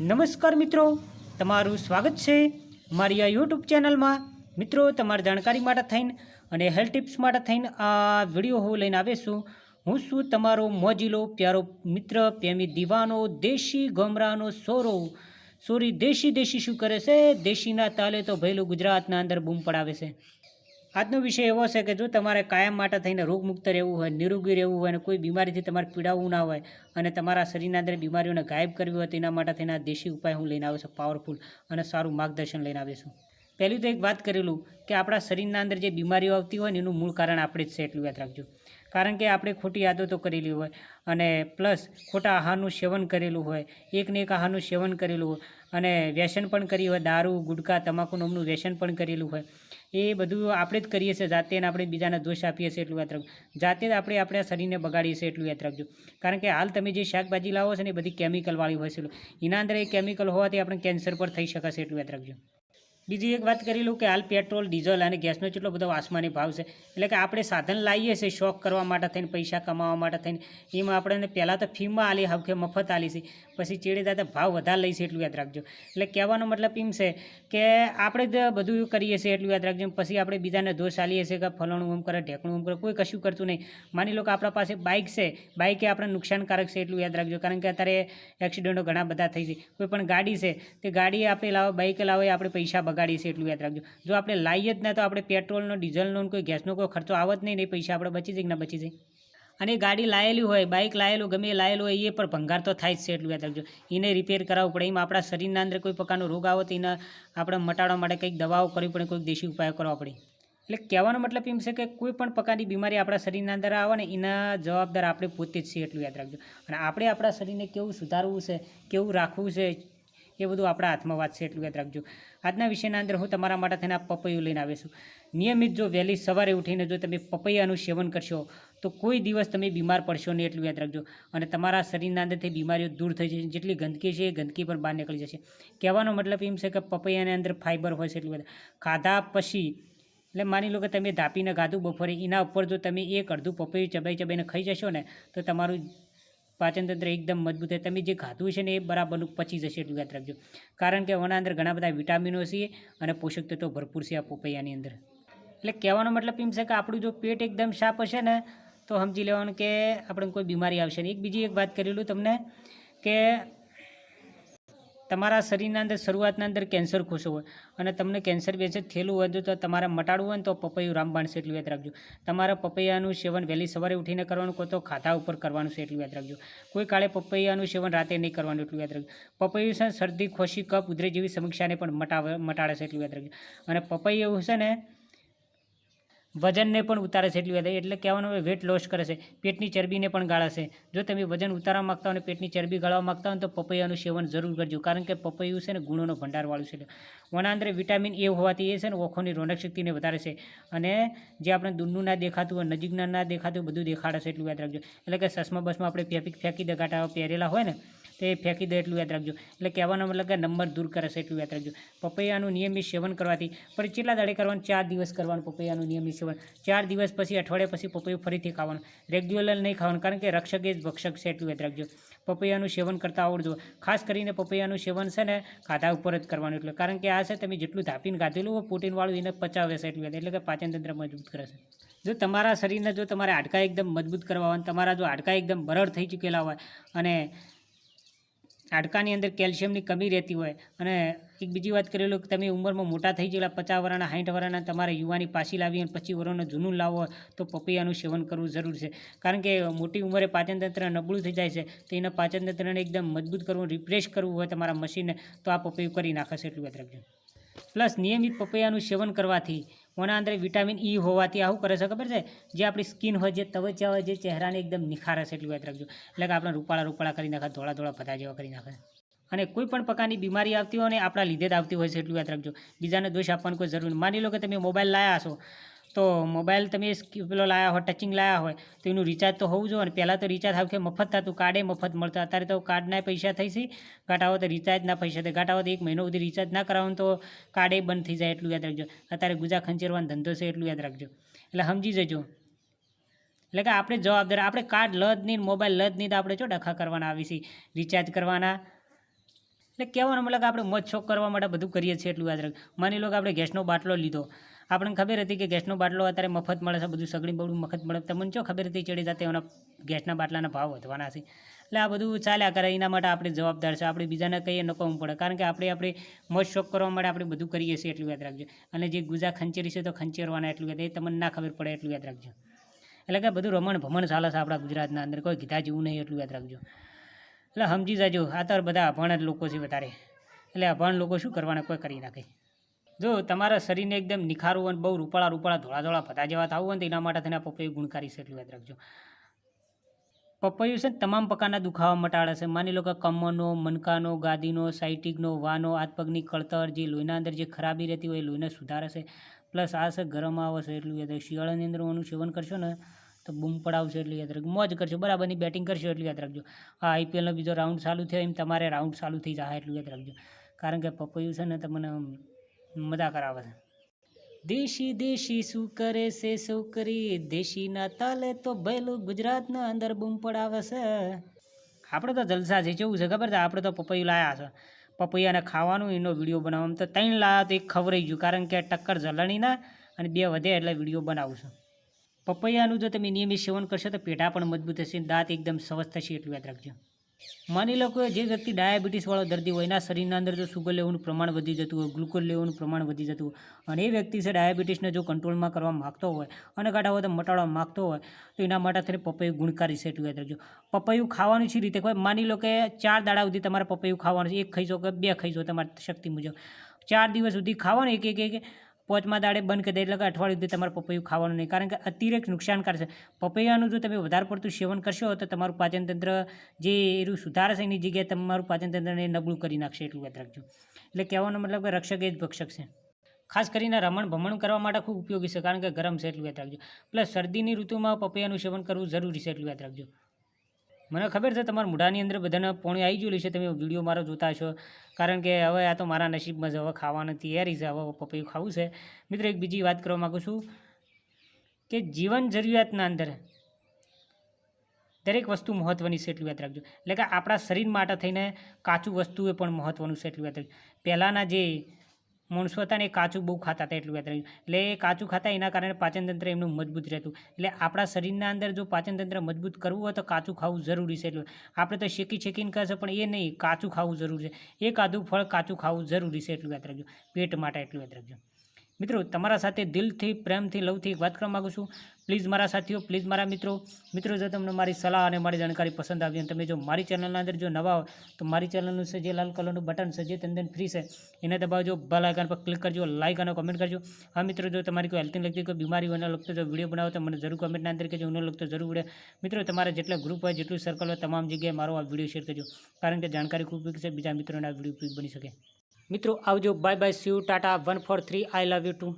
નમસ્કાર મિત્રો, તમારું સ્વાગત છે મારી આ યુટ્યુબ ચેનલમાં. મિત્રો, તમારી જાણકારી માટે થઈને અને હેલ્થ ટિપ્સ માટે થઈને આ વીડિયો હું લઈને આવીશું હું છું તમારો મોજીલો, પ્યારો મિત્ર, પ્રેમી દીવાનો, દેશી ગમરાનો સોરો. સોરી દેશી દેશી શું કરે છે? દેશીના તાલે તો ભયલું ગુજરાતના અંદર બૂમ પડાવે છે. આજનો વિષય એવો છે કે જો તમારે કાયમ માટે થઈને રોગમુક્ત રહેવું હોય, નિરોગી રહેવું હોય અને કોઈ બીમારીથી તમારે પીડાવવું ના હોય અને તમારા શરીરના અંદર બીમારીઓને ગાયબ કરવી હોય તેના માટે થઈને આ દેશી ઉપાય હું લઈને આવ્યો છું પાવરફુલ અને સારું માર્ગદર્શન લઈને આવ્યો છું. પહેલું તો એક વાત કરેલું કે આપણા શરીરના અંદર જે બીમારીઓ આવતી હોય ને એનું મૂળ કારણ આપણે જ છે, એટલું યાદ રાખજો. કારણ કે આપણે ખોટી આદતો કરેલી હોય અને પ્લસ ખોટા આહારનું સેવન કરેલું હોય, એકને એક આહારનું સેવન કરેલું હોય અને વ્યસન પણ કર્યું હોય, દારૂ ગુટકા તમાકુ નમનું વ્યસન પણ કરેલું હોય, એ બધું આપણે જ કરીએ છીએ, જાતે અને આપણે બીજાને દોષ આપીએ છીએ એટલું યાદ રાખજો. જાતે જ આપણે આપણા શરીરને બગાડીએ છીએ એટલું યાદ રાખજો. કારણ કે હાલ તમે જે શાકભાજી લાવો છો ને એ બધી કેમિકલવાળી હોય છે એના અંદર એ કેમિકલ હોવાથી આપણે કેન્સર પર થઈ શકશે એટલું યાદ રાખજો. બીજી એક વાત કરી લઉં કે હાલ પેટ્રોલ, ડીઝલ અને ગેસનો કેટલો બધો આસમાની ભાવ છે. એટલે કે આપણે સાધન લાવીએ છીએ શોખ કરવા માટે થઈને, પૈસા કમાવા માટે થઈને. એમાં આપણે પહેલાં તો ફીમાં આલી, હવે મફત આલી છે. પછી ચેડે દાદા ભાવ વધારે લઈ એટલું યાદ રાખજો. એટલે કહેવાનો મતલબ એમ છે કે આપણે જ બધું કરીએ છીએ એટલું યાદ રાખજો. પછી આપણે બીજાને દોષ આલીએ છીએ કે ફલાણું એમ કરે, ઢેકણું એમ કરે, કોઈ કશું કરતું નહીં. માની લો કે આપણા પાસે બાઇક છે. બાઇક આપણે નુકસાનકારક છે એટલું યાદ રાખજો. કારણ કે અત્યારે એક્સિડન્ટો ઘણા બધા થઈ છે. કોઈ પણ ગાડી છે, તે ગાડી આપણે લાવો બાઇક લાવો આપણે પૈસા બગાડીએ છીએ એટલું યાદ રાખજો. જો આપણે લાવીએ જ ના તો આપણે પેટ્રોલનો ડીઝલનો કોઈ ગેસનો કોઈ ખર્ચો આવત નહીં ને પૈસા આપણે બચી જાય ના બચી જાય અને ગાડી લાયેલી હોય બાઇક લાયેલું, ગમે લાયેલું હોય, એ પણ ભંગાર તો થાય જ છે એટલું યાદ રાખજો. એને રિપેર કરાવવું પડે. એમાં આપણા શરીરના અંદર કોઈ પ્રકારનો રોગ આવે તો એને આપણે મટાડવા માટે કંઈક દવાઓ કરવી પડે, કોઈક દેશી ઉપાયો કરવા પડે. એટલે કહેવાનો મતલબ એમ છે કે કોઈ પણ પ્રકારની બીમારી આપણા શરીરના અંદર આવે ને એના જવાબદાર આપણે પોતે જ છીએ એટલું યાદ રાખજો. અને આપણે આપણા શરીરને કેવું સુધારવું છે, કેવું રાખવું છે, એ બધું આપણા હાથમાં વાત છે એટલું યાદ રાખજો. આજના વિષયના અંદર હું તમારા માટે થઈને આ પપૈયું લઈને આવીશું નિયમિત જો વહેલી સવારે ઉઠીને જો તમે પપૈયાનું સેવન કરશો તો કોઈ દિવસ તમે બીમાર પડશો નહીં એટલું યાદ રાખજો. અને તમારા શરીરના અંદરથી બીમારીઓ દૂર થઈ જશે. જેટલી ગંદકી છે એ ગંદકી પણ બહાર નીકળી જશે. કહેવાનો મતલબ એમ છે કે પપૈયાની અંદર ફાઇબર હોય છે એટલું બધા. ખાધા પછી, એટલે માની લો કે તમે ધાપીને ગાધું બપોરે, એના ઉપર જો તમે એક અડધું પપૈયું ચબાઈ ચબાઈને ખાઈ જશો ને, તો તમારું પાચનતંત્ર એકદમ મજબૂત છે તમે જે ખાધું છે ને એ બરાબરનું પચી જશે એટલું યાદ રાખજો. કારણ કે ઓના અંદર ઘણા બધા વિટામિનો છે અને પોષક તત્વો ભરપૂર છે આ પપૈયાની અંદર. એટલે કહેવાનો મતલબ એમ છે કે આપણું જો પેટ એકદમ સાફ હશે ને તો સમજી લેવાનું કે આપણે કોઈ બીમારી આવશે નહીં. એક બીજી એક વાત કરેલું તમને કે તમારા શરીરના અંદર, શરૂઆતના અંદર કેન્સર ખુશ હોય અને તમને કેન્સર બેસે થયેલું હોય તો તમારે મટાડવું હોય તો પપૈયું રામબાણ છે એટલું યાદ રાખજો. તમારે પપૈયાનું સેવન વહેલી સવારે ઉઠીને કરવાનું કોઈ તો ખાધા ઉપર કરવાનું છે એટલું યાદ રાખજો. કોઈ કાળે પપૈયાનું સેવન રાતે નહીં કરવાનું એટલું યાદ રાખજો. પપૈયું છે શરદી, ખોશી કપ ઉધરે જેવી સમીક્ષાને પણ મટાવે, મટાડે છે એટલું યાદ રાખજો. અને પપૈયું છે ને વજનને પણ ઉતારે છે એટલું રાખજો. એટલે કહેવાનું વેટ લોસ કરે છે. પેટની ચરબીને પણ ગાળશે. જો તમે વજન ઉતારવા માગતા હો અને પેટની ચરબી ગાળવા માગતા હો તો પપૈયાનું સેવન જરૂર કરજો. કારણ કે પપૈયું છે ને ગુણોનો ભંડારવાળું છે. ઓના અંદર વિટામિન એ હોવાથી એ છે ને ઓખોની રોનક શક્તિને વધારે છે. અને જે આપણે દૂરનું ના દેખાતું હોય, નજીકના ના દેખાતું બધું દેખાડે છે એટલું યાદ રાખજો. એટલે કે સસમા બસમાં આપણે ફેંકી ફેંકી દગાટા પહેરેલા હોય ને તે ફેંકી દે એટલું યાદ રાખજો. એટલે કહેવાનો મતલબ કે નંબર દૂર કરે છે એટલું યાદ રાખજો. પપૈયાનું નિયમિત સેવન કરવાથી પણ કેટલા દાડે કરવાનું? ચાર દિવસ કરવાનું પપૈયાનું નિયમિત સેવન. ચાર દિવસ પછી, અઠવાડિયા પછી પપૈયું ફરીથી ખાવાનું. રેગ્યુલર નહીં ખાવાનું, કારણ કે રક્ષક એ જ ભક્ષક છે એટલું યાદ રાખજો. પપૈયાનું સેવન કરતાં આવડજો. ખાસ કરીને પપૈયાનું સેવન છે ને, ખાધા ઉપર જ કરવાનું એટલે. કારણ કે આ છે તમે જેટલું ધાપીને ગાધેલું હોય, પ્રોટીનવાળું એને પચાવે છે એટલું એટલે કે પાચન તંત્ર મજબૂત કરે છે. જો તમારા શરીરને જો તમારે હાડકાં એકદમ મજબૂત કરવા હોય, તમારા જો હાડકાં એકદમ બરડ થઈ ચૂકેલા હોય, અને હાડકાની અંદર કેલ્શિયમની કમી રહેતી હોય અને એક બીજી વાત કરેલું કે તમે ઉંમરમાં મોટા થઈ ગયેલા પચાસ વર્ષના સાઠ વર્ષના તમારે યુવાની પાછી લાવી અને પચીસ વર્ષનું જૂનું લાવો તો પપૈયાનું સેવન કરવું જરૂર છે. કારણ કે મોટી ઉંમરે પાચનતંત્ર નબળું થઈ જાય છે, તો એના પાચનતંત્રને એકદમ મજબૂત કરવું રિફ્રેશ કરવું હોય તમારા મશીનને તો આ પપૈયું કરી નાખશે એટલું યાદ રાખજો. પ્લસ નિયમિત પપૈયાનું સેવન કરવાથી ઓના અંદર વિટામિન ઈ હોવાથી આવું કરે છે, ખબર છે? જે આપણી સ્કિન હોય, જે તવચા હોય, જે ચહેરાને એકદમ નિખારે છે એટલું યાદ રાખજો. એટલે કે આપણે રૂપાળા રૂપાળા કરી નાખે, ધોળા ધોળા બધા જેવા કરી નાખે. અને કોઈ પણ પ્રકારની બીમારી આવતી હોય ને આપણા લીધે જ આવતી હોય છે એટલું યાદ રાખજો. બીજાને દોષ આપવાની કોઈ જરૂર માની લો કે તમે મોબાઈલ લાયા છો તો મોબાઈલ તમે પેલો લાયા હોય ટચિંગ લાયા હોય, તો એનું રિચાર્જ તો હોવું જોઈએ અને પહેલાં તો રિચાર્જ હાવ કે મફત થતું, કાર્ડે મફત મળતા. અત્યારે તો કાર્ડના પૈસા થઈ છે ઘટાવો તો રિચાર્જના પૈસા થાય. ઘટાવો તો એક મહિનો સુધી રિચાર્જ ના કરાવો તો કાર્ડે બંધ થઈ જાય એટલું યાદ રાખજો. અત્યારે ગુજા ખંચેરવાનો ધંધો છે એટલું યાદ રાખજો. એટલે સમજી જજો. એટલે કે આપણે જવાબદાર, આપણે કાર્ડ લદ નહીં મોબાઈલ લદ નહીં તો આપણે જો ડખા કરવાના આવી છે રિચાર્જ કરવાના. એટલે કહેવાનો મતલબ આપણે મોજ શોખ કરવા માટે બધું કરીએ છીએ એટલું યાદ રાખ માની લો કે આપણે ગેસનો બાટલો લીધો. આપણને ખબર હતી કે ગેસનો બાટલો અત્યારે મફત મળે છે, બધું સગડી બગડું મફત મળે તમને જો ખબર હતી ચડી જતા એના ગેસના બાટલાના ભાવ વધવાના છે. એટલે આ બધું ચાલ્યા કરે, એના માટે આપણે જવાબદાર છે. આપણે બીજાને કહીએ ન કહું પડે. કારણ કે આપણે આપણે મોજ શોખ કરવા માટે આપણે બધું કરીએ છીએ, એટલું યાદ રાખજો. અને જે ગુજા ખંચેરી છે તો ખંચેરવાના, એટલું યાદ. એ તમને ના ખબર પડે, એટલું યાદ રાખજો. એટલે કે બધું રમણ ભમણ ચાલે છે આપણા ગુજરાતના અંદર. કોઈ કીધા જેવું નહીં, એટલું યાદ રાખજો. એટલે સમજી જાજો. આ તો બધા અભણ જ લોકો છે વધારે. એટલે અભણ લોકો શું કરવાના? કોઈ કરી નાખે જો તમારા શરીરને એકદમ નિખારવું અને બહુ રૂપાળા રૂપાળા ધોળા ધોળા ફતા જેવા થવું હોય તો એના માટે તેને પપૈયું ગુણકારી છે એટલું યાદ રાખજો. પપૈયું છે ને તમામ પ્રકારના દુખાવા મટાડે છે. માની લો કે કમરનો, મનકાનો, ગાદીનો સાઇટિકનો વાનો, હાથપગની કળતર, જે લોહીના અંદર જે ખરાબી રહેતી હોય એ લોહીને સુધારે છે. પ્લસ આ છે ગરમ આવશે એટલું યાદ રાખજો. શિયાળાની અંદર એનું સેવન કરશો ને તો બૂમ પડાવશે એટલું યાદ રાખજો. મોજ કરશો. બરાબરની બેટિંગ કરશો એટલું યાદ રાખજો. આ આઈપીએલનો બીજો રાઉન્ડ ચાલુ થયો એમ તમારે રાઉન્ડ ચાલુ થઈ જાય એટલું યાદ રાખજો. કારણ કે પપૈયું છે ને તમને મજા કરાવે છે. દેશી દેશી શું કરે છે છોકરી દેશીના તાલે તો ભેલું ગુજરાતના અંદર બૂમ પડાવે છે. આપણે તો જલસા છે કેવું છે ખબર છે? આપણે તો પપૈયું લાયા છે. પપૈયાને ખાવાનું, એનો વીડિયો બનાવવા. તો ત્રણ લાયા તો એક ખવરાઈ ગયું. કારણ કે ટક્કર જલણીના અને બે વધે એટલે વીડિયો બનાવું છું. પપૈયાનું જો તમે નિયમિત સેવન કરશો તો પેઢા પણ મજબૂત થશે દાંત એકદમ સ્વસ્થ થશે એટલું યાદ રાખજો. માની લો કે જે વ્યક્તિ ડાયાબિટીસવાળો દર્દી હોય, એના શરીરના અંદર જો સુગર લેવાનું પ્રમાણ વધી જતું હોય ગ્લુકોઝ લેવાનું પ્રમાણ વધી જતું હોય, અને એ વ્યક્તિ છે ડાયાબિટીસને જો કંટ્રોલમાં કરવા માગતો હોય, અને કાઢા હોય તો મટાડવા માગતો હોય, તો એના માટે થઈને પપૈયું ગુણકારી એટલું યાદ રાખજો. પપૈયું ખાવાનું છે રીતે કોઈ, માની લો કે ચાર દાડા સુધી તમારે પપૈયું ખાવાનું છે, એક ખાઈશો કે બે ખાઈશો તમારી શક્તિ મુજબ. ચાર દિવસ સુધી ખાવાનું એક એક એક પોચમાં દાડે બંધ કરી દે એટલે કે અઠવાડિયું સુધી તમારે પપૈયું ખાવાનું નહીં. કારણ કે અતિરેક નુકસાનકાર છે. પપૈયાનું જો તમે વધારે પડતું સેવન કરશો તો તમારું પાચન તંત્ર જે એનું સુધારશે એની જગ્યાએ તમારું પાચનતંત્રને નબળું કરી નાખશે એટલું યાદ રાખજો. એટલે કહેવાનો મતલબ કે રક્ષક એ જ ભક્ષક છે. ખાસ કરીને રમણ ભમણ કરવા માટે ખૂબ ઉપયોગી છે. કારણ કે ગરમ છે એટલું યાદ રાખજો. પ્લસ શરદીની ઋતુમાં પપૈયાનું સેવન કરવું જરૂરી છે એટલું યાદ રાખજો. મને ખબર છે, તમારા મોઢાની અંદર બધાને પોણી આવી ગયેલી છે, તમે વીડિયો મારો જોતા છો કારણ કે હવે આ તો મારા નસીબમાં જ હવે ખાવાની તૈયારી છે, હવે પપૈયું ખાવું છે. મિત્રો, એક બીજી વાત કરવા માગું છું કે જીવન જરૂરિયાતના અંદર દરેક વસ્તુ મહત્ત્વની છે, એટલું યાદ રાખજો. એટલે કે આપણા શરીર માટે થઈને કાચું વસ્તુ એ પણ મહત્ત્વનું છે, એટલું યાદ રાખજો. પહેલાંના જે માણસો હતા ને એ કાચું બહુ ખાતા હતા એટલું યાદ રાખજો એટલે એ કાચું ખાતા એના કારણે પાચનતંત્ર એમનું મજબૂત રહેતું. એટલે આપણા શરીરના અંદર જો પાચનતંત્ર મજબૂત કરવું હોય તો કાચું ખાવું જરૂરી છે. એટલું આપણે તો શેકી શેકીને કરશે પણ એ નહીં, કાચું ખાવું જરૂરી છે. એ કાચું ફળ કાચું ખાવું જરૂરી છે એટલું યાદ રાખજો પેટ માટે એટલું યાદ રાખજો મિત્રો, તમારા સાથે દિલથી, પ્રેમથી, લવથી વાત કરવા માગું છું. પ્લીઝ મારા સાથીઓ પ્લીઝ મારા મિત્રો. મિત્રો, જો તમને મારી સલાહ અને મારી જાણકારી પસંદ આવી અને તમે જો મારી ચેનલના અંદર જો નવા હો તો મારી ચેનલનું છે જે લાલ કલરનું બટન છે, જે તંદન ફ્રી છે, એને દબાવજો. બેલ આઇકન પર ક્લિક કરજો. લાઇક અને કોમેન્ટ કરજો. હા, મિત્રો, જો તમારી કોઈ હેલ્થને લગતી કોઈ બીમારી હોય લગતો જો વીડિયો બનાવો, તો મને જરૂર કોમેન્ટના અંદર કહેજો. એને લગતો જરૂર વીડિયો મિત્રો, તમારા જેટલા ગ્રુપ હોય, જેટલું સર્કલ હોય, તમામ જગ્યાએ મારો આ વીડિયો શેર કરજો. કારણ કે જાણકારી ખૂબ છે. બીજા મિત્રોને આ વીડિયો બની શકે. મિત્રો આવજો. Bye bye see you tata one four three I love you too